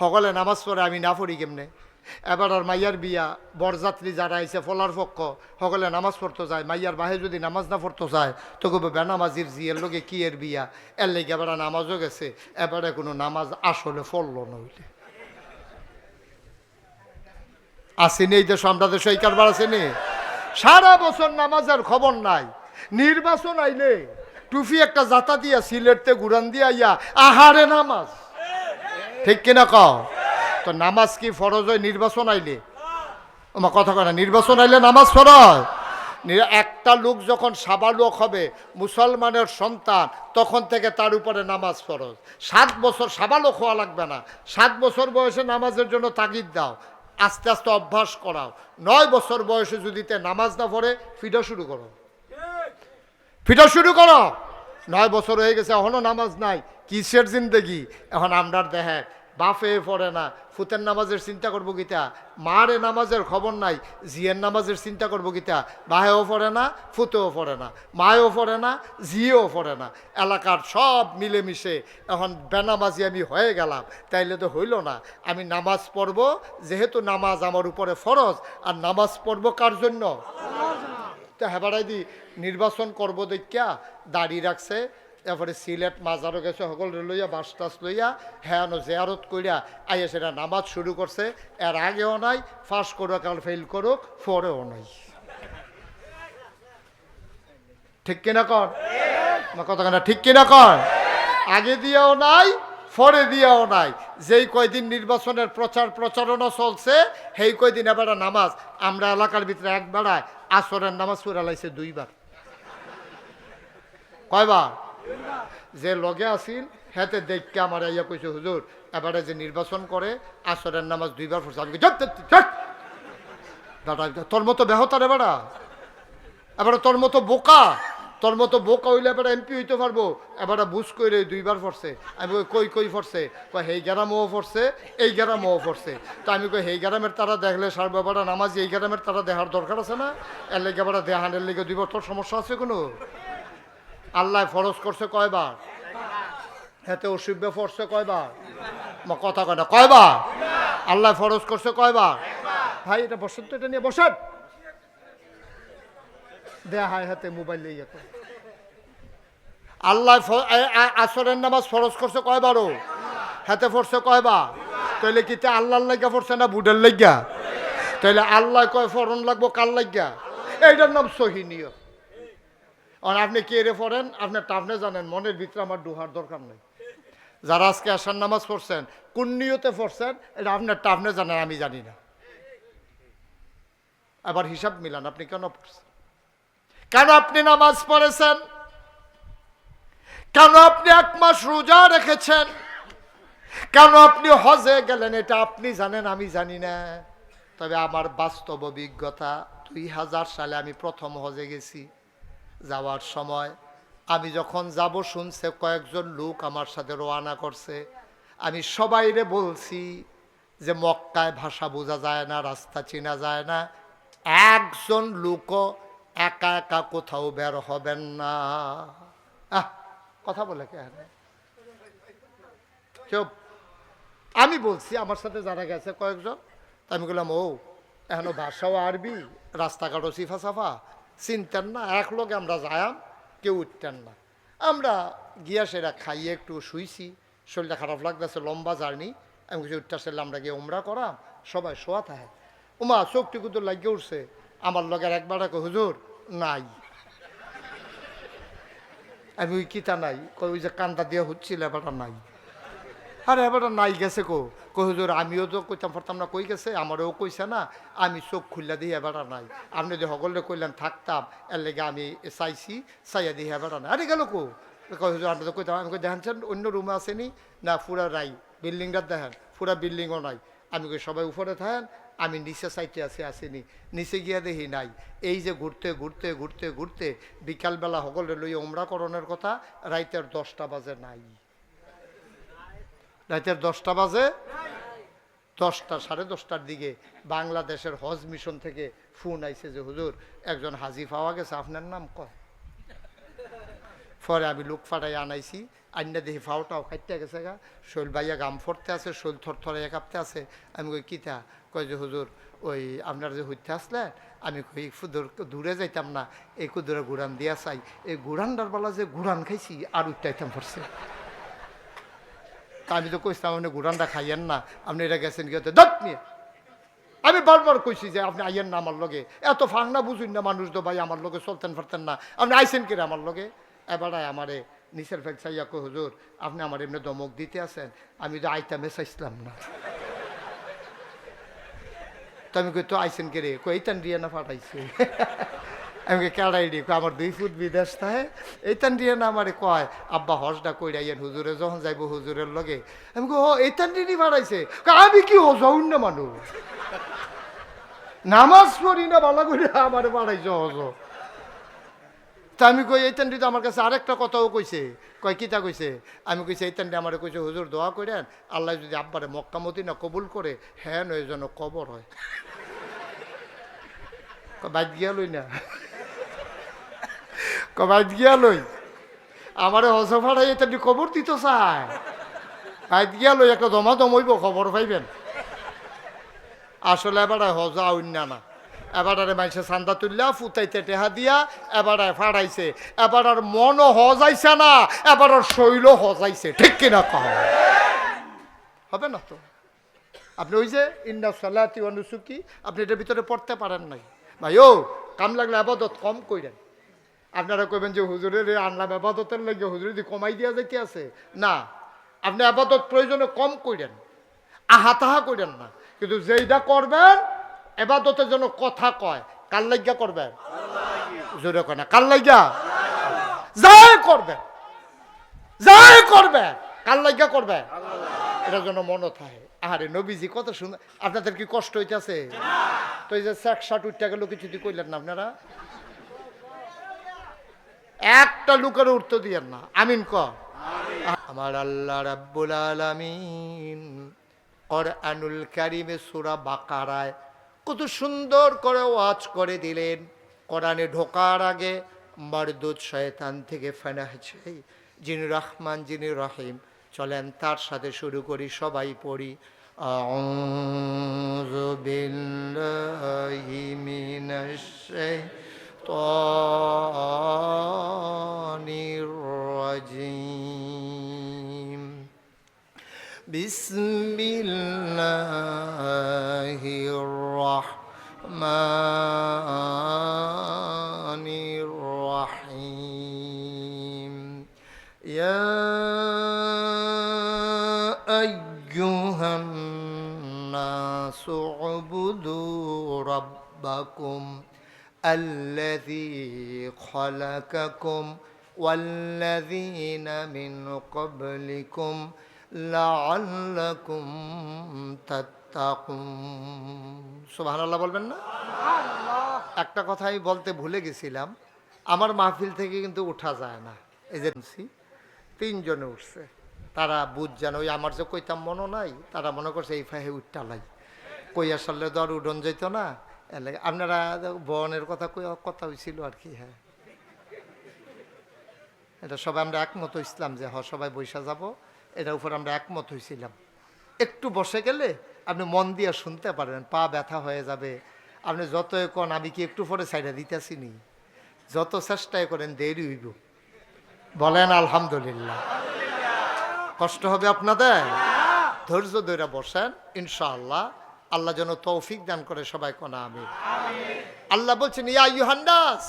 সকলে নামাজ পড়ে, আমি না পড়ি কেমনে? এবার আর মাইয়ার বিয়া, বরযাত্রী যারা আইছে, ফলার পক্ষ, সকলে নামাজ পড়তে যায়। মাইয়ার বাহে যদি নামাজ না পড়তে যায়, তো কবে বেনামাজির জিয়ের লোকে কি এর বিয়া? এর লেগে এবার নামাজও গেছে, এবারে কোনো নামাজ আসলে ফললো নইলে আসেনি এই দেশ, আমরা দেশে এই কারবার আসেনি? সারা বছর নামাজের খবর নাই। নির্বাচন আইলে টুফি একটা জাতা দিয়া, সিলেটতে গুড়ান দিয়া ইয়া আহারে নামাজ। ঠিক কিনা কও? তো নামাজ কি ফরজ হয়? নির্বাচন আইলে। আমার কথা কয় না, নির্বাচন আইলে নামাজ ফরজ? একটা লোক যখন সাবালক হবে, মুসলমানের সন্তান, তখন থেকে তার উপরে নামাজ ফরজ। সাত বছর সাবালক হওয়া লাগবে না। সাত বছর বয়সে নামাজের জন্য তাগিদ দাও। আস্তে আস্তে অভ্যাস করাও। নয় বছর বয়সে যদি তে নামাজ না পড়ে ফিডা শুরু করো। ফিটা শুরু করো। নয় বছর হয়ে গেছে, এখনও নামাজ নাই। কিসের জিন্দগি? এখন আমরার দেখে বাফে পড়ে না। ফুতের নামাজের চিন্তা করব গীতা মারে নামাজের খবর নাই, জিয়ের নামাজের চিন্তা করব গীতা বাহেও পড়ে না, ফুতেও পড়ে না, মায়েও পড়ে না, জিয়েও পড়ে না। এলাকার সব মিলেমিশে এখন বেনামাজি আমি হয়ে গেলাম। তাইলে তো হইল না। আমি নামাজ পড়ব, যেহেতু নামাজ আমার উপরে ফরজ, আর নামাজ পড়ব কার জন্য? তো হেবারাই দি নির্বাচন করব দেখিয়া দাড়ি রাখছে, এরপরে সিলেট মাজারও গেছে, সকল লইয়া, বাস টাস লইয়া হ্যাঁ জেয়ারত কইরা আইয়া সেটা নামাজ শুরু করছে। এর আগেও নাই ফার্স্ট করুক আর ফেল করুক ফরেও নাই। ঠিক কিনা কর কথা কেনা ঠিক কিনা কর আগে দিয়েও নাই ফরে দিয়েও নাই। যেই কয়দিন নির্বাচনের প্রচার প্রচারণা চলছে, সেই কয়দিন এবার নামাজ। আমরা এলাকার ভিতরে এক বেড়ায় আসরের নামাজ পড়ে লাইছে দুইবার। কয়বার? যে লগে আসিল, হেতে দেখকে আমার ইয়া কইছে, হুজুর, এবারে যে নির্বাচন করে, আসরের নামাজ দুইবার পড়ছে। আমি। দাদা তোর মতো বেহতার এবারা? এবারে তোর মতো বোকা! তোর মতো বোকা হইলে এবার এমপি হইতে পারব। এবারে বুঝ করে দুইবার পড়ছে আমি কই কই পড়ছে কই হেই গ্রামও পড়ছে এই গ্রামও পড়ছে তো আমি কই, হেই গ্রামের তারা দেখলে সার বাবারা নামাজ, এই গ্রামের তারা দেখার দরকার আছে না? এর লেগে এবার দেহানের লেগে দুইবার তোর সমস্যা আছে কোনো? আল্লাহ ফরজ করছে কয়বার? হেতে অসুব্য পড়ছে কয়বার? কথা কয় না, কয়বার? আল্লাহ ফরজ করছে কয়বার? ভাই, এটা বসেন তো এটা নিয়ে বসেন। দেয়া হায় হাতে মোবাইল লইয়া তো আল্লাহ আসরের নামাজ ফরজ করছে কয়বারও হাতে পড়ছে কয়বার? তাইলে কি তে আল্লাহর লাগিয়া পড়ছে না বুডের লাগিয়া তাইলে আল্লাহ কয় ফরন লাগবো কার লাগিয়া এইটার নাম সহিনীয় আর আপনি কে রে পড়েন আপনি টাফনে জানেন, মনের ভিতরে আমার ডুহার দরকার নেই। যারা আজকে আসার নামাজ পড়ছেন, কোন নিয়তে পড়ছেন, এটা আপনার টাফনে জানেন, আমি জানি না। আবার হিসাব মিলান, আপনি কেন পড়ছেন? কেন আপনি নামাজ পড়েছেন? কেন আপনি এক মাস রোজা রেখেছেন? কেন আপনি হজে গেলেন? এটা আপনি জানেন, আমি জানি না। তবে আমার বাস্তব অভিজ্ঞতা, দুই হাজার সালে আমি প্রথম হজে গেছি যাওয়ার সময়। আমি যখন যাব, শুনছে কয়েকজন লোক আমার সাথে রওনা করছে। আমি সবাইরে বলছি যে, মক্কায় ভাষা বোঝা যায় না, রাস্তা চেনা যায় না। একজন লোকও একা একা কোথাও বের হবেন না। আহ, কথা বলে কে আমি বলছি, আমার সাথে যারা গেছে কয়েকজন, তা আমি বললাম, ও, এখনও ভাষাও আরবি রাস্তাঘাটও সিফা সাফা। চিনতেন না, এক লোকে আমরা যায়াম, কেউ উঠতেন না। আমরা গিয়া সেটা খাইয়ে একটু শুইছি, শরীরটা খারাপ লাগতেছে, লম্বা জার্নি। আমি কিছু উঠতে আমরা গিয়ে উমরা করাম, সবাই শোয়া থাকে। উমা চোখটি কুতুর লাগিয়ে উঠছে। আমার লগের একবার হুজুর, নাই। আমি ওই কিতা নাই? কই ওই যে কান্দা দিয়ে হচ্ছিল, এবারটা নাই। আরে, এবারটা নাই গেছে কো। কই হুজুর, আমিও তো কইতাম পারতাম না, কই গেছে? আমারও কইছে না, আমি চোখ খুললা দিই এবারটা নাই। আপনি যে সকলে কইলেন, থাকতাম, এর লেগে আমি চাইছি, চাইয়া দিই এবারটা নাই। আরে, গেল কো? কই হুজুর, আপনি তো কইতাম, আমি কই, দেখেন অন্য রুমে আসেনি? না, পুরা নাই, বিল্ডিংটা দেখেন, পুরা বিল্ডিংও নাই। আমি কই, সবাই উপরে থাকেন আমি নিচে সাইটে আছি, আসিনি। নিচে গিয়া দেখি নাই। এই যে ঘুরতে ঘুরতে ঘুরতে ঘুরতে বিকালবেলা সকলে লইয়া উমরাকরণের কথা, রাইতের দশটা বাজে নাই। রাইতের দশটা বাজে দশটা, সাড়ে দশটার দিকে বাংলাদেশের হজ মিশন থেকে ফোন আইছে যে, হুজুর, একজন হাজি পাওয়া গেছে, আপনার নাম কয়? পরে আমি লোক ফাটাই আনাইছি আইনা দেখি ফাওটাও খাইতে গেছে গা। শৈল বাইয়া গাম ফরতে আছে, শৈল থর থরে কাঁপতে আছে। আমি কই, কিতা? কয় যে, হুজুর, ওই আপনার যে হইতে আসলেন আমি কই ফুদুর দূরে যাইতাম না, এই কুদুরে গুড়ান দিয়া চাই। এই গুড়ানটার বেলা যে গুড়ান খাইছি, আর উঠটাইতাম পড়ছে তা আমি তো কইছিলাম, আপনি গুড়ানটা খাইয়েন না, আপনি এটা গেছেন কি দত নিয়ে। আমি বারবার কইছি যে, আপনি আইয়েন না আমার লগে। এত ফাংনা বুঝুন না মানুষ তো ভাই, আমার লগে চলতেন ফারতেন না। আপনি আইসেন কিরে আমার লগে? এবারে আমারে নিচের ফেল চাইয়া কো হুজুর, আপনি আমার এমনি দমক দিতে আছেন, আমি তো আইতামে চাইছিলাম না। তো আমি তো আইসেন কে রে? কই, এইতান দিয়ে না ফাটাইছে আমি কেড়াই রে আমার দুই ফুট বিদেশ থাকে। এইতান দিয়ে না আমারে কয়, আব্বা হজটা কইরা ইয়েন হুজুরে, যখন যাইব হুজুরের লগে। আমি ও, এইতান দিয়ে ফাটাইছে আমি কি হজাউন না মানুষ? নামাজ পড়ি না ভালো করে আমার বাড়াইছে হজ তা আমি কই এইতান তো আমার কাছে আরেকটা কথাও কইছে। কয় কিতা কইছে? আমি কইছি এইতান আমার কইছে, হুজুর দোয়া করেন আল্লাহ যদি আব্বারে মক্কামতি না কবুল করে হ্যাঁ নয় যেন কবর হয়। বাইত গিয়া লই না। বাইত গিয়া লই। আমারে হজ ভাড়াই এটা কবর দিত চায়। বাইত গিয়া লই, একটা জমা জমইব খবর পাইবেন। আসলে এবারে হজা অন্য না। এবারে মাইসে চান্দা তুললা ফুটাইতে টেহা দিয়া, এবারে ফাড়াইছে। এবার মনও হজাইছে না এবার শৈল হজাইছে। ঠিক কিনা কহ হবে না তো? আপনি ওই যে ইন্না সালাতি অনুসুকি আপনি এটার ভিতরে পড়তে পারেন নাই। ভাই ও কাম লাগলে আবাদত কম কইরেন। আপনারা কইবেন যে হুজুরের আনলাম আবাদতের লাগে হুজুর যদি কমাই দিয়া যাইতে আছে। না, আপনি আবাদত প্রয়োজনে কম কইরেন। আহা তাহা কইরেন না। কিন্তু যেইটা করবেন এবাদতের জন্য কথা কয়। কার লাগিয়া করবেন? জোরে কয় না। কার লাগিয়া? যাই করবেন। যাই করবেন। কার লাগিয়া করবেন? এটার জন্য মনে থাকে। আরে নবীজি কত সুন্দর। আপনাদের কি কষ্ট হইতেছে? তো এই যে শেখ শার্ট উঠতে গেল, কিছু দিয়ে কইলেন না আপনারা? একটা লুকের উঠতে দিয়েন না। আমিন ক। আমার আল্লাহ রাব্বুল আলামিন কোরআনুল কারিমে সূরা বাকারায় কত সুন্দর করে ওয়াজ করে দিলেন কোরআনে ঢোকার আগে মরদুদ শয়তান থেকে ফেনা চাই যিনি রহমান যিনি রহিম চলেন তার সাথে শুরু করি সবাই পড়ি আউযু বিল্লাহি মিনাশ শাইতানির রাজিম بسم الله الرحمن الرحيم. يا أيها الناس اعبدوا ربكم الذي خلقكم والذين من قبلكم لعلكم تتقون. আল্লাহ বলবেন না? একটা কথা আমি বলতে ভুলে গেছিলাম। আমার মাহফিল থেকে কিন্তু উঠা যায় না। এজেন্সি তিনজনে উঠছে। তারা বুঝ জান ওই আমার যে কইতাম মনে নাই তারা মনে করছে এই ফাহে উঠটালাই কই আসলে তো আর উডন যেত না। এর লাগে আপনারা বনের কথা কই কথা হয়েছিল আর কি হ্যাঁ। এটা সবাই আমরা একমত হয়েছিলাম যে হ সবাই বৈশা যাব। এটার উপর আমরা একমত হয়েছিলাম একটু বসে গেলে আপনি মন দিয়ে শুনতে পারবেন পা ব্যথা হয়ে যাবে। আপনি যতই কন, আমি কি একটু পরে সাইডে দিতেছি নি যত চেষ্টাই করেন, দেরি হইব। বলেন, আলহামদুলিল্লাহ। কষ্ট হবে আপনাদের? ধৈর্য ধরে বসেন, ইনশাআল্লাহ। আল্লাহ যেন তৌফিক দান করে সবাই কোনা আমি। আল্লাহ বলছেন, ইয়া ইউহান্নাস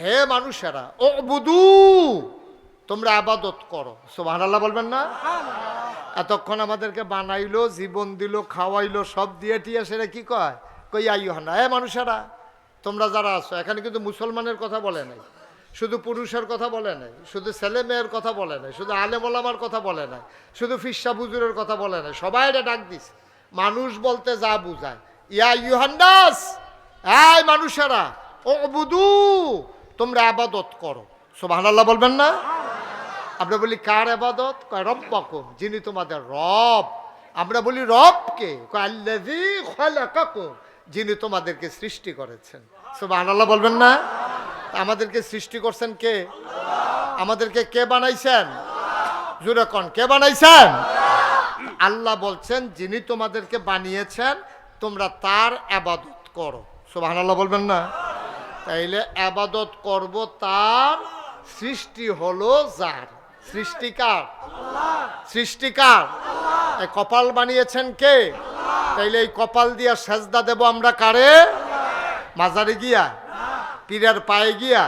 হে মানুষেরা ও বুধু তোমরা আবাদত করো। সোহান আল্লাহ বলবেন না? এতক্ষণ আমাদেরকে বানাইলো, জীবন দিল, খাওয়াইলো, সব দিয়ে টিয়া সেটা কি কয়? কই আইহান্না হে মানুষেরা, তোমরা যারা আছো, এখানে কিন্তু মুসলমানের কথা বলে নাই। শুধু পুরুষের কথা বলে নাই, শুধু ছেলে মেয়ের কথা বলে নাই, শুধু আলেমলামার কথা বলে নাই, শুধু ফিসা বুজুরের কথা বলে নাই, সবাই এটা ডাক দিস মানুষ বলতে যা বুঝায়। ইয়া ইউহান্নাস এই মানুষেরা ও বুধু তোমরা আবাদত করো। সোভান আল্লাহ বলবেন না? আমরা বলি কার আবাদত? কয় রব্বাকুম, যিনি তোমাদের রব। আমরা বলি রবকে যিনি তোমাদেরকে সৃষ্টি করেছেন। সুবহানাল্লাহ বলবেন না? আমাদেরকে সৃষ্টি করছেন কে? আমাদেরকে কে বানাইছেন? জুরে কন, কে বানাইছেন? আল্লাহ বলছেন, যিনি তোমাদেরকে বানিয়েছেন, তোমরা তার আবাদত করো। সোহান আল্লাহ বলবেন না? তাইলে আবাদত করব তার, সৃষ্টি হলো যার। সৃষ্টিকার। সৃষ্টিকার। এই কপাল বানিয়েছেন কে? তাইলে এই কপাল দিয়া সেজদা দেব আমরা কারে? মাজারে গিয়া? পীরের পায়ে গিয়া?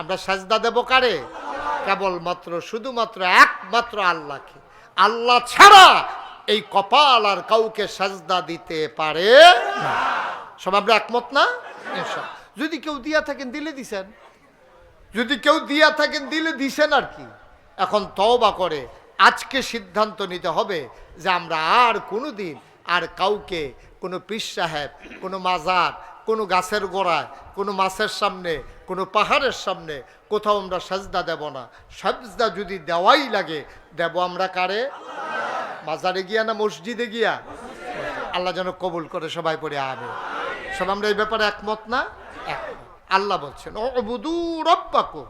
আমরা সেজদা দেব কারে? কেবলমাত্র, শুধুমাত্র, একমাত্র আল্লাহকে। আল্লাহ ছাড়া এই কপাল আর কাউকে সাজদা দিতে পারে সব আমরা একমত না। যদি কেউ দিয়া থাকেন, দিলে দিছেন। যদি কেউ দিয়া থাকেন, দিলে দিছেন আর কি? এখন তওবা করে। আজকে সিদ্ধান্ত নিতে হবে যে আমরা আর কোনো দিন আর কাউকে, কোনো পীর সাহেব, কোনো মাজার, কোনো গাছের গোড়ায়, কোনো মাছের সামনে, কোনো পাহাড়ের সামনে কোথাও আমরা সাজদা দেব না। সাজদা যদি দেওয়াই লাগে, দেব আমরা কারে? মাজারে গিয়া না মসজিদে গিয়া? আল্লাহ যেন কবুল করে সবাই পড়ে আবে সব আমরা এই ব্যাপারে একমত না। আল্লাহ বলছেন ও বুদু রব্বাকু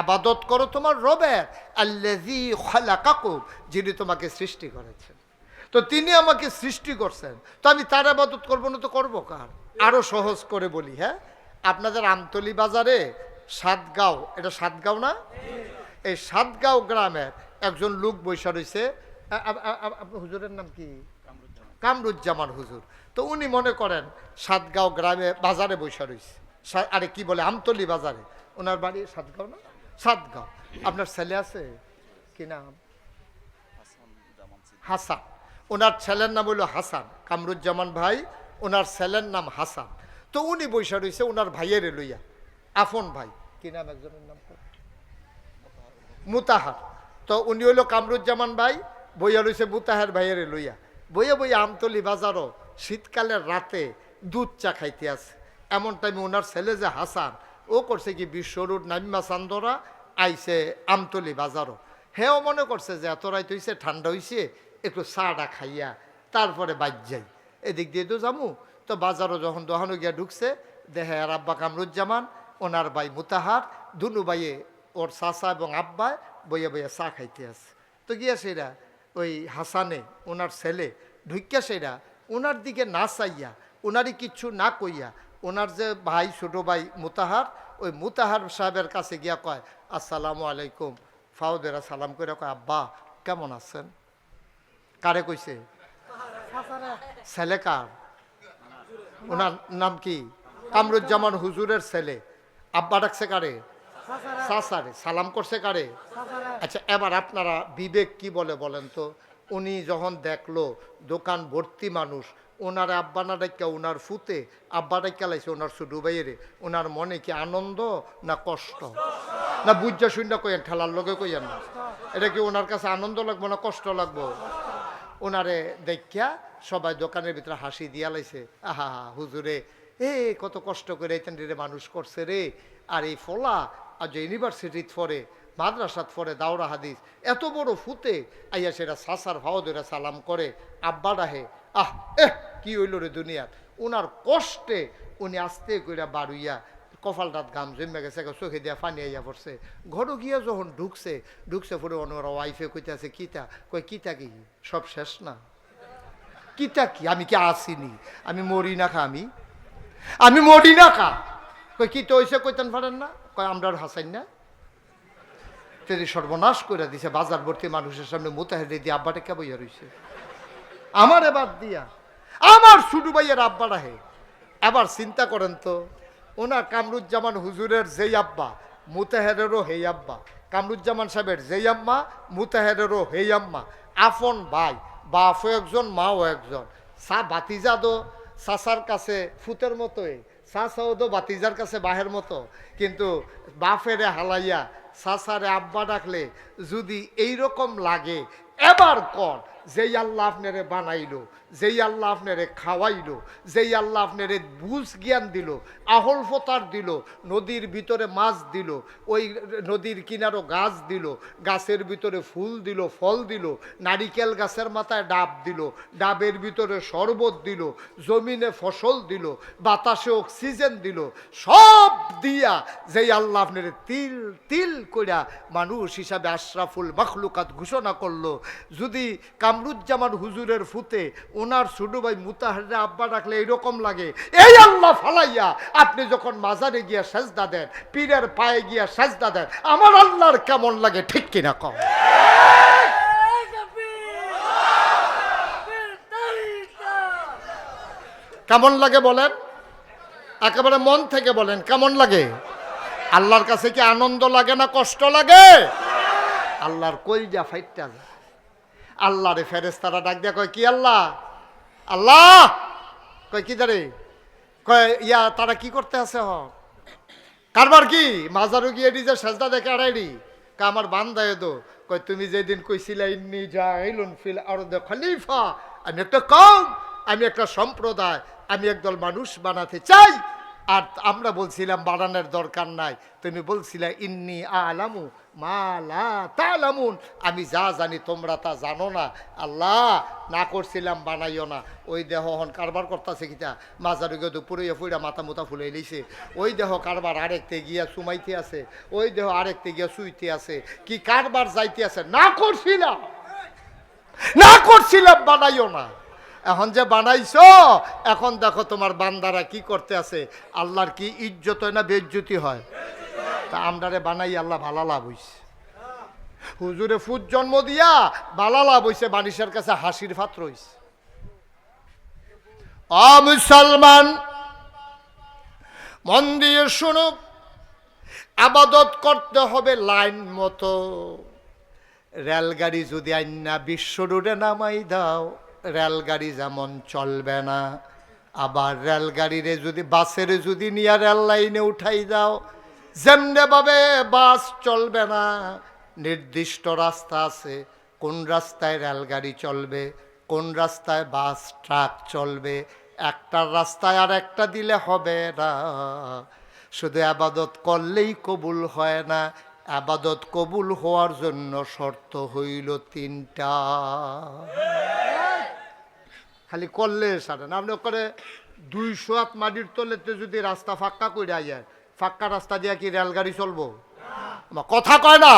আবাদত করো তোমার রবের। আল্লাজি যিনি তোমাকে সৃষ্টি করেছেন। তো তিনি আমাকে সৃষ্টি করছেন। তো আমি তার আবাদত করব না তো করব কার? আরও সহজ করে বলি হ্যাঁ? আপনাদের আমতলি বাজারে সাতগাঁও, এটা সাতগাঁও না? এই সাতগাঁও গ্রামের একজন লোক বৈশা রয়েছে। হুজুরের নাম কি? কামরুজ্জামান হুজুর। তো উনি মনে করেন সাতগাঁও গ্রামে বাজারে বৈশা রয়েছে। আরে কি বলে? আমতলি বাজারে। ওনার বাড়ি সাতগাঁও না? সাতগাঁও আপনার ছেলে আছে? কি নাম? হাসান। ওনার ছেলের নাম হলো হাসান কামরুজ্জামান ভাই। ওনার ছেলের নাম হাসান। তো উনি বৈশা রয়েছে ওনার ভাইয়ের লইয়া। আফন ভাই। কি নাম একজনের নাম? মুতাহার। তো উনি হইল কামরুজ্জামান ভাই। বইয়া রয়েছে মুতাহার ভাইয়ের লইয়া। বইয়া বইয়া আমতলি বাজারও শীতকালের রাতে দুধ চা খাইতে আছে এমন টাইমে ওনার ছেলে যে হাসান ও করছে কি বিশ্বরুর নামিমা চান্দরা আইছে আমতলি বাজারও। হেও মনে করছে যে এত রাইত হইছে ঠান্ডা হইছে, একটু চাটা খাইয়া তারপরে বাজ যাই। এদিক দিয়ে তো যামু। তো বাজারও যখন দোহানো গিয়া ঢুকছে দেহে আর আব্বা কামরুজ্জামান, ওনার ভাই মুতাহার, দুনু ভাইয়ে ওর চাচা এবং আব্বায় বইয়া বইয়া চা খাইতে আছে। তো গিয়া সেরা ওই হাসানে, ওনার ছেলে ঢুকিয়া সেরা, ওনার দিকে না চাইয়া, ওনারই কিচ্ছু না কইয়া ওনার যে ভাই, ছোট ভাই মুতাহার, ওই মুতাহার সাহেবের কাছে গিয়া কয়, আসসালামু আলাইকুম। ফাউদেরা সালাম করে কয়, আব্বা, কেমন আছেন? কারে কইছে? ছেলে কার? ওনার নাম কি? কামরুজ্জামান হুজুরের ছেলে। আব্বা ডাকছে কারে? সাসারে। সালাম করছে কারে? আচ্ছা এবার আপনারা বিবেক কি বলে বলেন তো? উনি যখন দেখল দোকান ভর্তি মানুষ ওনার আব্বা না ডাক্কা ওনার ফুতে, আব্বা ডাক্কা লাইছে ওনার শুধু বাইরে। ওনার মনে কি আনন্দ না কষ্ট? না বুঝা শূন্য কইয়েন, ঠেলার লগে কইয়েন না? এটা কি ওনার কাছে আনন্দ লাগবো না কষ্ট লাগবো? ওনারে দেখিয়া সবাই দোকানের ভিতরে হাসি দিয়া লাইছে, আহা, হুজুরে, এ, কত কষ্ট করে এই মানুষ করছে রে। আর এই ফলা আর যে ইউনিভার্সিটিত পড়ে মাদ্রাসাত পড়ে দাওরা হাদিস। এত বড় ফুতে আইয়া সেটা সাসার ভাও ধরে সালাম করে, আব্বা ডাহে, আহ, এহ, কি হইল রে দুনিয়ার ওনার কষ্টে উনি আস্তে কইরা বাড়ুইয়া কপালটাত গাম জমে গেছে চোখে দিয়া পানি আইয়া পড়ছে। ঘরও গিয়া যখন ঢুকছে ঢুকছে পরে ওনার ওয়াইফে কইতে আছে কিতা? কই কিতা কি? সব শেষ না? কিতা কি? আমি কি আসিনি? আমি মরি না খা আমি? আমি মরি না খা? কই কি তো হইছে কইতেন পারেন না? কয় আমরা আর হাসাই না? যদি সর্বনাশ করে দিছে বাজার ভর্তি মানুষের সামনে মোতাহেদি দিয়ে আব্বাটা কে বইয়া রইছে? আমার এবার দিয়া। আমার শুধু ভাইয়ের আব্বাটা হে। এবার চিন্তা করেন তো, ওনার কামরুজ্জামান হুজুরের যেই আব্বা, মুতাহেরেরও হেই আব্বা। কামরুজ্জামান সাহেবের যেই আম্মা, মুতাহেরেরও হেই আম্মা। আফন ভাই, বাপও একজন, মাও একজন। সা বাতিজাদো সাসার কাছে ফুতের মতোই। সাসাও তো বাতিজার কাছে বাহের মতো। কিন্তু বাফেরে হালাইয়া সাসারে আব্বা ডাকলে, যদি এই রকম লাগে, এবার কর। যেই আল্লাহ আপনারে বানাইলো, যেই আল্লাহ আপনারে খাওয়াইলো, যেই আল্লাহ আপনারে বুঝ জ্ঞান দিল, আহল ফতার দিল, নদীর ভিতরে মাছ দিল, ওই নদীর কিনারও গাছ দিল, গাছের ভিতরে ফুল দিল, ফল দিল, নারিকেল গাছের মাথায় ডাব দিল, ডাবের ভিতরে শরবত দিল, জমিনে ফসল দিল, বাতাসে অক্সিজেন দিল, সব দিয়া যেই আল্লাহ আপনার তিল তিল কইরা মানুষ হিসাবে আশরাফুল মখলুকাত ঘোষণা করল, যদি কামরুজ্জামান হুজুরের ফুতে ওনার ছোটো ভাই মুতাহারে আব্বা ডাকলে এইরকম লাগে, এই আল্লাহ ফালাইয়া, আপনি যখন মাজারে গিয়া সাজদা দেন, পীরের পায়ে গিয়া সাজদা দেন, আমার আল্লাহর কেমন লাগে ঠিক কিনা কম কেমন লাগে বলেন? একেবারে মন থেকে বলেন, কেমন লাগে? আল্লাহর কাছে কি আনন্দ লাগে না কষ্ট লাগে? আল্লাহর কলজা ফাইটটা যায়। আল্লাহরে ফেরেস্তারা ডাক দিয়া কয়, কি আল্লাহ? আল্লাহ? কয়, কি দাঁড়ে কয়, ইয়া, তারা কি করতে আছে হ? কারবার কি? মাজারু গিয়ে নিজে সাজদা দেখে আড়াইডি আমার বান্দায় দো। কয়, তুমি যেদিন কইছিলে, ইন্নি জাইলুন ফিল আরদ খলিফা। আমি একটা কম আমি একটা সম্প্রদায়, আমি একদল মানুষ বানাতে চাই। আর আমরা বলছিলাম বানানোর দরকার নাই। তুমি বলছিলে, ইন্নি আলামু মালা তালামুন। আমি যা জানি, তোমরা তা জানো না। আল্লাহ না করছিলাম, বানাইও না। ওই দেহ হন কারবার করতেছে কিতা? মাজার গিয়ে পুরো ফুইরা মাথা মুথা ফুলে লিছে ওই দেহ কারবার আরেকতে গিয়া সুমাইতে আছে। ওই দেহ আরেকতে গিয়া শুইতে আছে। কি কারবার যাইতে আছে? না করছিলাম। না করছিলাম, বানাইও না। এখন যে বানাইছো, এখন দেখো তোমার বান্দারা কি করতে আছে। আল্লাহর কি ইজ্জত হয় না বেজ্জতি হয়? তা আমরারে বানাই, আল্লাহ ভালা লাভ হইছে। হুজুরে ফুট জন্ম দিয়া বালা লাভ হইছে বানিসের কাছে হাসির পাত্র হইছে। অ মুসলমান, মন দিয়ে শুনো, আবাদত করতে হবে লাইন মতো। রেলগাড়ি যদি আইনা বিশ্ব রোডে নামাই দাও। রেলগাড়ি যেমন চলবে না, আবার রেলগাড়িরে যদি, বাসের যদি নিয়ে রেল লাইনে উঠাই যাও যেমনে ভাবে বাস চলবে না, নির্দিষ্ট রাস্তা আছে, কোন রাস্তায় রেলগাড়ি চলবে, কোন রাস্তায় বাস, ট্রাক চলবে, একটা রাস্তায় আর একটা দিলে হবে না। শুধু আবাদত করলেই কবুল হয় না, আবাদত কবুল হওয়ার জন্য শর্ত হইল তিনটা। খালি করলে সারে না। আপনি করে দুইশো হাত মাটির তলেতে যদি রাস্তা ফাঁকা করে যায়, ফাঁকা রাস্তা দিয়ে কি রেলগাড়ি চলবো? কথা কয় না?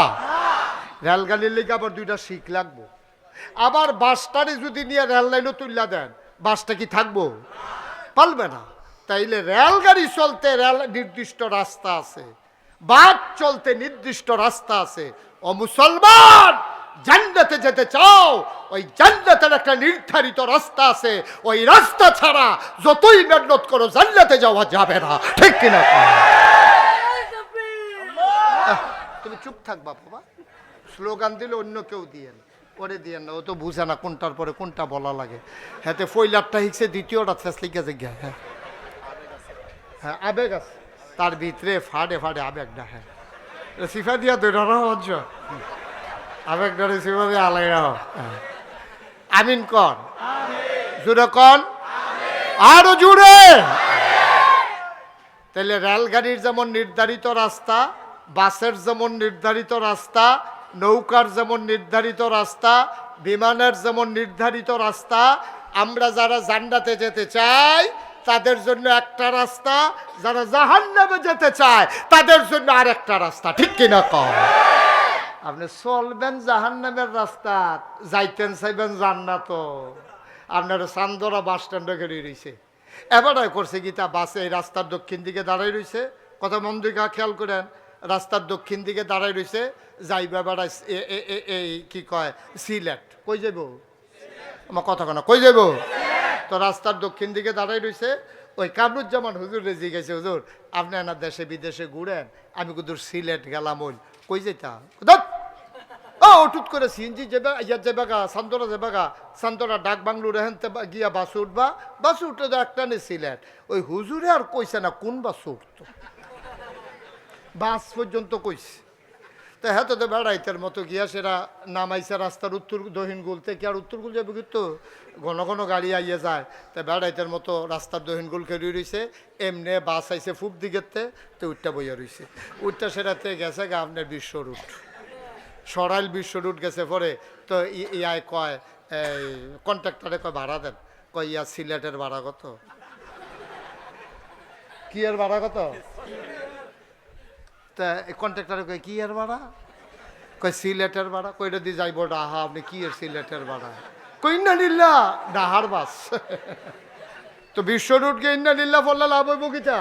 রেলগাড়ির লেগে আবার দুইটা শিখ লাগবো। আবার বাসটারে যদি নিয়ে রেল লাইনও তুললা দেন, বাসটা কি থাকব? পারবে না। তাইলে রেলগাড়ি চলতে রেল নির্দিষ্ট রাস্তা আছে, বাস চলতে নির্দিষ্ট রাস্তা আছে। ও মুসলমান! জান্নাতে যেতে চাও, ওই জান্নাতের একটা নির্ধারিত রাস্তা আছে, ওই রাস্তা ছাড়া যতই মেহনত করো, জান্নাতে যাওয়া যাবে না। ঠিক কিনা তুমি চুপ থাকবা, বাবা। স্লোগান দিলে অন্য কেউ দিয়েন ওরে দিয়েন না, ও তো বুঝে না কোনটার পরে কোনটা বলা লাগে। হাতে ফইলারটা হিকছে, দ্বিতীয়টা ফেসলি গেছে গিয়া হ্যাঁ। হ্যাঁ আবেগ আছে। তার ভিতরে ফাড়ে ফাড়ে আবেগটা হ্যাঁ। সিফা দিয়া দৈরা হজ্জ আবেগটা সিফা দিয়ে আলাই আমিন কন। জুড়ে কন। আরও জুড়ে। তাহলে রেলগাড়ির যেমন নির্ধারিত রাস্তা, বাসের যেমন নির্ধারিত রাস্তা, নৌকার যেমন নির্ধারিত রাস্তা, বিমানের যেমন নির্ধারিত রাস্তা, আমরা যারা জান্নাতে যেতে চাই, তাদের জন্য একটা রাস্তা, যারা জাহান্নামে যেতে চায়, তাদের জন্য আরেকটা রাস্তা। ঠিক কিনা কম আপনি চলবেন জাহান্নামের রাস্তা, যাইতেন চাইবেন জান্নাত। আপনার চান্দরা বাস স্ট্যান্ডে গেড়ে রয়েছে এবারে করছে গীতা বাসে এই রাস্তার দক্ষিণ দিকে দাঁড়াই রয়েছে কথা মন দিকে খেয়াল করেন, রাস্তার দক্ষিণ দিকে দাঁড়াই রয়েছে যাইবা বেড়াই এই কি কয়, সিলেট। কই যাব আমার কথা কেন, কই যাব তো রাস্তার দক্ষিণ দিকে দাঁড়াই রয়েছে ওই কামরুজ্জামান হুজুর গেছে, হুজুর। আপনি না দেশে বিদেশে ঘুরেন, আমি কুদুর সিলেট গেলাম ওই। কই যেতাম দত ও টুট করে সিএনজি যাবে ইয়ার যাবে গা সান্তরা যাবে গা সান্তরা ডাক বাংলু রেহেনতে গিয়া বাস উঠবা। বাস উঠে তো একটা নেই সিলেট ওই হুজুরে আর কইছে না কোন বাস উঠতো? বাস পর্যন্ত কইছে। তো হ্যাঁ তো বেড়াইতের মতো গিয়া সেরা নামাইছে রাস্তার উত্তর দক্ষিণ গুল থেকে, আর উত্তর গুল যাবে কিন্তু ঘন ঘন গাড়ি আইয়ে যায়। তো বেড়াইতের মতো রাস্তার দক্ষিণ গুল খেলি রইছে, এমনি বাস আইছে ফুপ দিকেতে তো উঠটা বইয়া রইছে। উঠটা সেরাতে গেছে গা আপনার বিশ্ব রুট। সরাইল বিশ্ব রুট গেছে পরে, তো ইয়ায় কয়, এই কন্ট্রাক্টরে কয় ভাড়া দেন, কয় ইয়া সিলেটের ভাড়া কত? কি এর ভাড়া কত? তা কন্ট্রাক্টর কয়, কি এর ভাড়া? কয়, সিলেটের ভাড়া। কইটা দিয়ে যাইব ডাহা, আপনি কি এর সিলেটের ভাড়া? কইনা নিল্লা ডাহার বাস। তো বিশ্ব রুটকে ইন্না নিল্লা ফল্লা লাভ হইব কিটা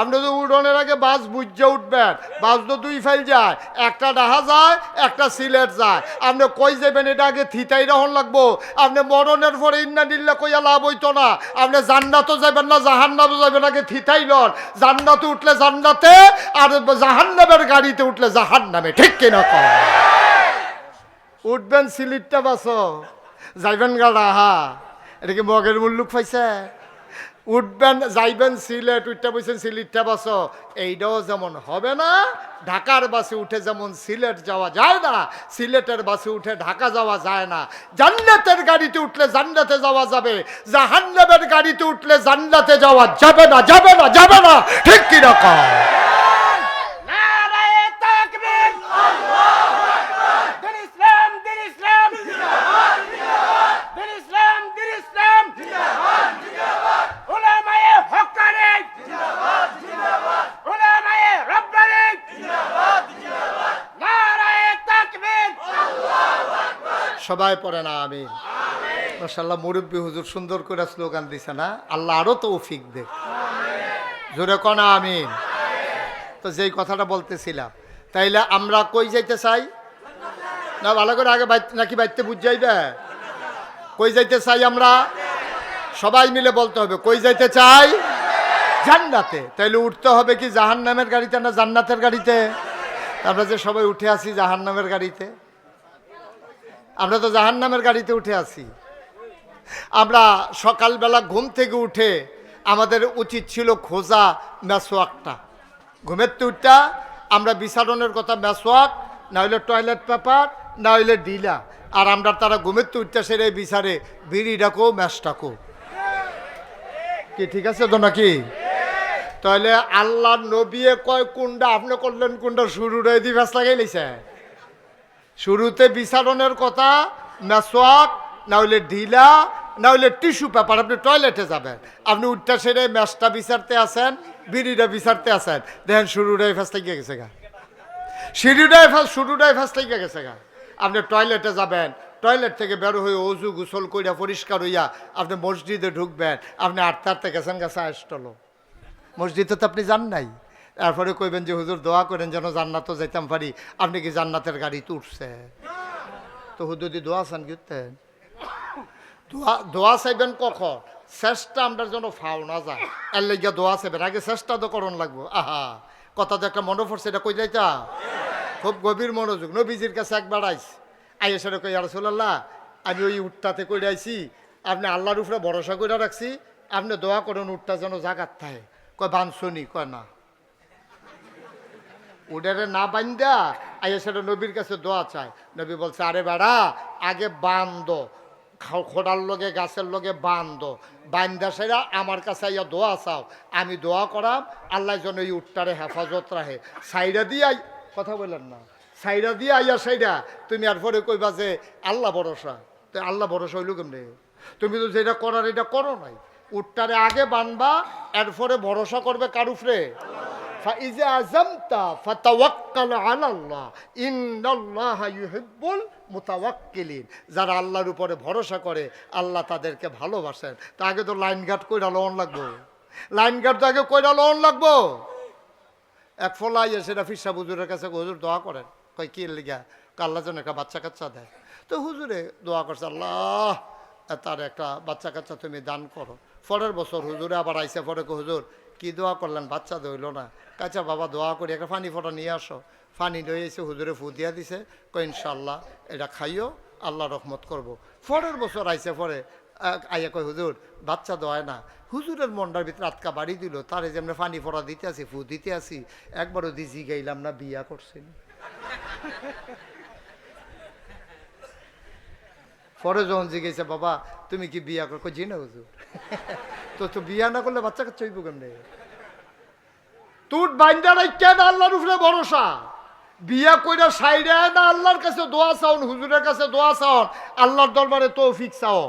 আপনি তো উড়নের আগে বাস বুঝে উঠবেন। বাস তো দুই ফাইল যায়। একটা ডাহা যায়, একটা সিলেট যায়। আপনি কই যাবেন এটা আগে থিতাই রহন লাগবো। আপনি মরণের পরে ইন্না নিল্লা কইয়া লাভ হইতো না। আপনি জান্নাতও যাবেন না, জাহান্নামও যাবেন আগে থিতাই লন। জান্নাতে উঠলে জান্নাতে, আর জাহান্নামের গাড়িতে উঠলে জাহান্নামে। ঠিক কিনা কর উঠবেন সিলিটটা বাস। যাইবেন গা হা এটা কি মগের মুল্লুক পাইছে? উঠবেন, যাইবেন সিলেট, উঠতে বলছেন সিলেটটা বাস। এইটাও যেমন হবে না, ঢাকার বাসে উঠে যেমন সিলেট যাওয়া যায় না, সিলেটের বাসে উঠে ঢাকা যাওয়া যায় না। জান্নাতের গাড়িতে উঠলে জান্নাতে যাওয়া যাবে, জাহান্নামের গাড়িতে উঠলে জান্নাতে যাওয়া যাবে না যাবে না যাবে না। ঠিক কীরকম সবাই পড়ে না আমি মাসাল্লাহ মুরব্বী হুজুর সুন্দর করে স্লোগান দিছে না? আল্লাহ আরও তৌফিক দে। জোরে কনা, আমিন। তো যেই কথাটা বলতেছিলাম, তাইলে আমরা কই যাইতে চাই? না, ভালো করে আগে নাকি বাইতে বুঝ যাইবে কই যাইতে চাই আমরা? সবাই মিলে বলতে হবে, কই যাইতে চাই? জান্নাতে। তাইলে উঠতে হবে কি জাহান্নামের গাড়িতে না জান্নাতের গাড়িতে? আমরা যে সবাই উঠে আসি জাহান্নামের গাড়িতে। আমরা তো জাহান নামের গাড়িতে উঠে আসি আমরা সকালবেলা ঘুম থেকে উঠে আমাদের উচিত ছিল খোঁজা মেসোয়াকটা ঘুমের তো আমরা বিছাড়নের কথা মেসোয়াক না হইলে টয়লেট পেপার, না হইলে ডিলা। আর আমরা তারা ঘুমের তো সেরে বিচারে বিড়ি ডাকো, ম্যাশ ডাকো। কি, ঠিক আছে তো নাকি? তাহলে আল্লাহ নবিয়ে কয় কুন্ডা আপনি করলেন কুন্ডা শুরুটা দি ভ্যাস লাগাই লাইছে শুরুতে বিচারণের কথা মেসোয়াক না হইলে ঢিলা, না হইলে টিস্যু পেপার। আপনি টয়লেটে যাবেন। আপনি উঠটা সেরে ম্যাচটা বিচারতে আসেন, বিড়িটা বিচারতে আসেন। দেখেন শুরুটাই ফার্স্ট থেকে গেছে গা। সিঁড়িটাই ফার্স্ট শুরুটাই ফার্স্ট থেকে গেছে গা। আপনি টয়লেটে যাবেন, টয়লেট থেকে বের হয়ে অজু গোসল কইরা পরিষ্কার হইয়া আপনি মসজিদে ঢুকবেন, আপনি আটতে আটতে গেছেন গেছে আসটলো মসজিদে তো আপনি যান নাই। তারপরে কইবেন যে, হুজুর, দোয়া করেন যেন জান্নাতও যাইতাম পারি। আপনি কি জান্নাতের গাড়িতে উঠছে তো হুজুরি দোয়া চান কিতেন দোয়া দোয়া চাইবেন কখন? চেষ্টা আমরা যেন ফাও না যায়। এর লেগে দোয়া চাইবেন। আগে চেষ্টা তো করণ লাগবো। আহা, কথা তো একটা মনে পড়ছে, এটা কই যাইতা? খুব গভীর মনোযোগ। নবীজির কাছে একবার আইস। আইয়া সেটা কই আরসুল্লাহ আমি ওই উঠটাতে কইরা আইছি, আপনি আল্লাহর উপরে ভরসা করে রাখছি, আপনি দোয়া করেন উঠটা যেন জাগাত থাকে কয়, বানসনি। কয়, না। উডারে না বান্দা, আইয়া সেটা নবীর কাছে দোয়া চায়। নবী বলছে, আরে বেড়া, আগে বান্ধ খোড়ার লগে, গাছের লগে বান্ধ বান্দা সেরা, আমার কাছে আইয়া দোয়া চাও। আমি দোয়া করাম, আল্লাহ যেন এই উট্টারে হেফাজত রাখে। সাইডা দিয়ে আই কথা বললেন না। সাইডা দিয়ে আইয়া সাইডা তুমি আর পরে কইবা যে, আল্লাহ ভরসা। তো আল্লাহ ভরসা হইল কেমনে? তুমি তো যেটা করার এটা করো নাই। উট্টারে আগে বানবা, এরপরে ভরসা করবে কার উপরে فإذا عزمت فتوكل على الله إن الله يحب المتوكلين যারা আল্লাহর উপরে ভরসা করে আল্লাহ তাদেরকে ভালোবাসেন তা আগে তো লাইন গার্ড কইরা লোন লাগবো লাইন গার্ড তো আগে কইরা লোন লাগবো এক ফলা ইয়ে সেটা ফিসা হুজুরের কাছে হুজুর দোয়া করেন কই কি লিগা আল্লাহ যেন একটা বাচ্চা কাচ্চা দেয় তো হুজুরে দোয়া করছে আল্লাহ তার একটা বাচ্চা কাচ্চা তুমি দান করো পরের বছর হুজুরে আবার আইসে পরে কই, হুজুর কি দোয়া করলেন? বাচ্চা দইল না। কাচ্চা বাবা দোয়া করি, একটা পানি ফটো নিয়ে আসো। পানি লয়ে এসে হুজুরে ফু দিয়া দিছে কই ইনশাল্লাহ এটা খাইও, আল্লাহ রহমত করব। পরের বছর আইসে পরে আইয়া কয়, হুজুর, বাচ্চা দোয়ায় না। হুজুরের মন্ডার ভিতরে আটকা বাড়ি দিল, তারে যে আমরা পানি ফোড়া দিতে আসি, ফু দিতে আসি, একবারও দিছি গাইলাম না, বিয়া করছেন পরে যখন জিজ্ঞেসে, বাবা, তুমি কি বিয়া করো জি না, হুজুর। তো তো বিয়া না করলে বাচ্চা কাচ্চা হইব কেমনে? তুট বাইন্দারাই কেন আল্লাহর উপরে ভরসা? বিয়া কইরা সাইডে না আল্লাহর কাছে দোয়া চাওন, হুজুরের কাছে দোয়া চাওন, আল্লাহর দরবারে তৌফিক চাও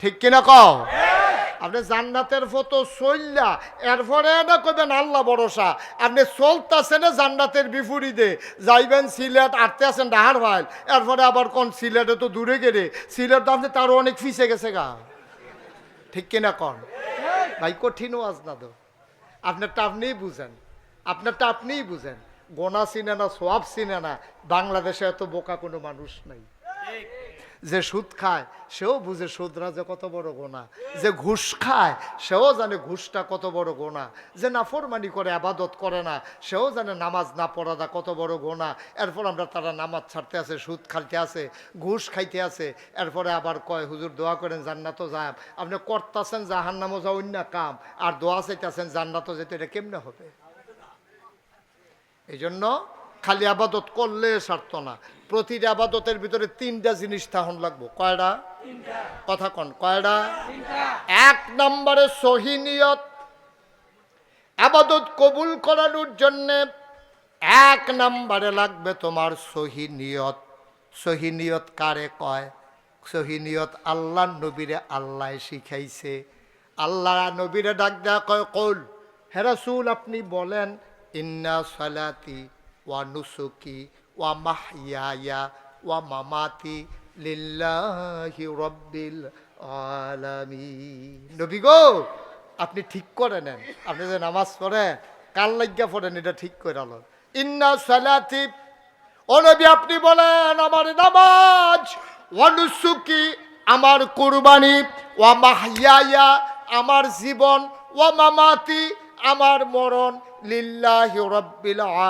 ঠিক কিনা কও? আপনি জান্নাতের ফটো চললা এরপরে না কইবেন আল্লাহ ভরসা। আপনি চলতেছেন জান্নাতের বিপরীতে। যাইবেন সিলেট, আটতে আছেন ডাহার ভাইল। এরপরে আবার কোন সিলেটে তো দূরে গেলে। সিলেট তো আপনি তারও অনেক ফিসে গেছে গা। ঠিক কিনা কন? ভাই, কঠিনও ওয়াজ না তো আপনারটা আপনিই বুঝেন। আপনারটা আপনিই বুঝেন। গোনা চিনে না, সোয়াব চিনে না। বাংলাদেশে এত বোকা কোনো মানুষ নাই। যে সুদ খায়, সেও বুঝে সুদরা যে কত বড় গোনা। যে ঘুষ খায়, সেও জানে ঘুষটা কত বড় গোনা। যে নাফরমানি করে, আবাদত করে না, সেও জানে নামাজ না পড়াদা কত বড় গোনা। এরপর আমরা তারা নামাজ ছাড়তে আছে সুদ খাইতে আছে ঘুষ খাইতে আছে এরপরে আবার কয়, হুজুর, দোয়া করেন, জান্নাতও যায় আপনি করতেছেন জাহান নামও যা অন্য কাম। আর দোয়া চাইতেছেন জান্নাতও যেতে, এটা কেমনে হবে? এই জন্য খালি আবাদত করলে সারত না। প্রতিটা আবাদতের ভিতরে তিনটা জিনিস তাহন লাগবো। কয়টা? কথা কন কয়টা? এক নম্বরে সহিনিয়ত আবাদত কবুল করানোর জন্যে এক নম্বরে লাগবে তোমার সহিনিয়ত সহিনিয়ত কারে কয়? সহিনিয়ত আল্লাহ নবীরে আল্লাহ শিখাইছে। আল্লাহ নবীরে ডাক দেয়া কয় কৌল হেরাসুল আপনি বলেন ইন্না সালাতি ওয়া নুসুকি ওয়া মাহইয়ায়া ওয়া মামাতি লিল্লাহি রব্বিল আলামিন নবী গো, আপনি ঠিক করে নেন। আপনি যে নামাজ পড়েন কাল লাগিয়া পড়েন, এটা ঠিক করে আলো ইন্না সালাতি, ও নবী আপনি বলেন, আমার নামাজ ওয়ানুসুকি আমার কুরবানি, ওয়া মাহইয়ায়া, আমার জীবন, ওয়া মামাতি, আমার মরণ লিল্লাহি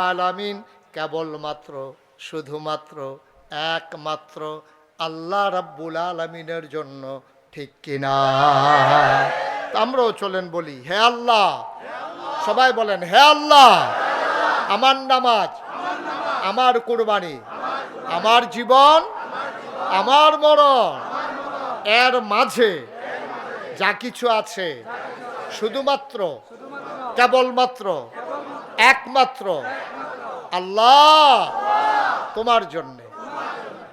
আলামিন, কেবলমাত্র, শুধুমাত্র, একমাত্র আল্লাহ রাব্বুল আলামিনের জন্য, ঠিক কিনা? আমরাও চলেন বলি, হে আল্লাহ। সবাই বলেন, হে আল্লাহ। আমার নামাজ, আমার কুরবানি, আমার জীবন, আমার মরণ, এর মাঝে যা কিছু আছে, শুধুমাত্র কেবলমাত্র, একমাত্র আল্লাহ তোমার জন্য।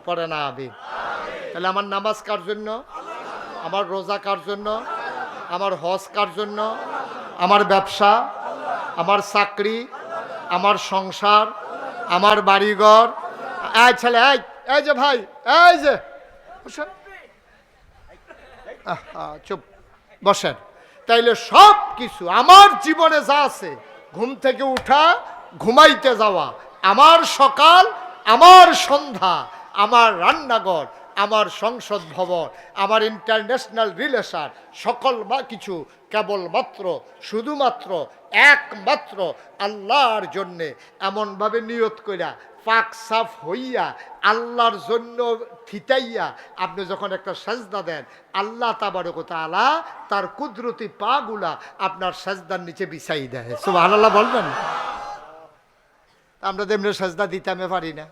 পড়ে না আবির তাহলে আমার নামাজ কার জন্য? আমার রোজা কার জন্য? আমার হজ কার জন্য? আমার ব্যবসা? আমার চাকরি? আমার সংসার? আমার বাড়িঘর? এই ছেলে, এই এই যে ভাই, এই যে। বসেন চুপ। বসেন। তাইলে সব কিছু, আমার জীবনে যা আছে, ঘুম থেকে উঠা, ঘুমাইতে যাওয়া, আমার সকাল, আমার সন্ধ্যা, আমার রান্নাঘর, আমার সংসদ ভবন, আমার ইন্টারন্যাশনাল রিলেশন, সকল বা কিছু, কেবলমাত্র, শুধুমাত্র, একমাত্র আল্লাহর জন্যে এমনভাবে নিয়ত কইরা পাক সাফ হইয়া, আল্লাহর জন্য থিতাইয়া আপনি যখন একটা সাজদা দেন, আল্লাহ তাবারকতা আলা তার কুদরতি পাগুলা আপনার সাজদার নিচে বিছাই দেয়। সুবহানাল্লাহ বলবেন? আমরা তো এমনি সাজদা দিতে আমি পারি না।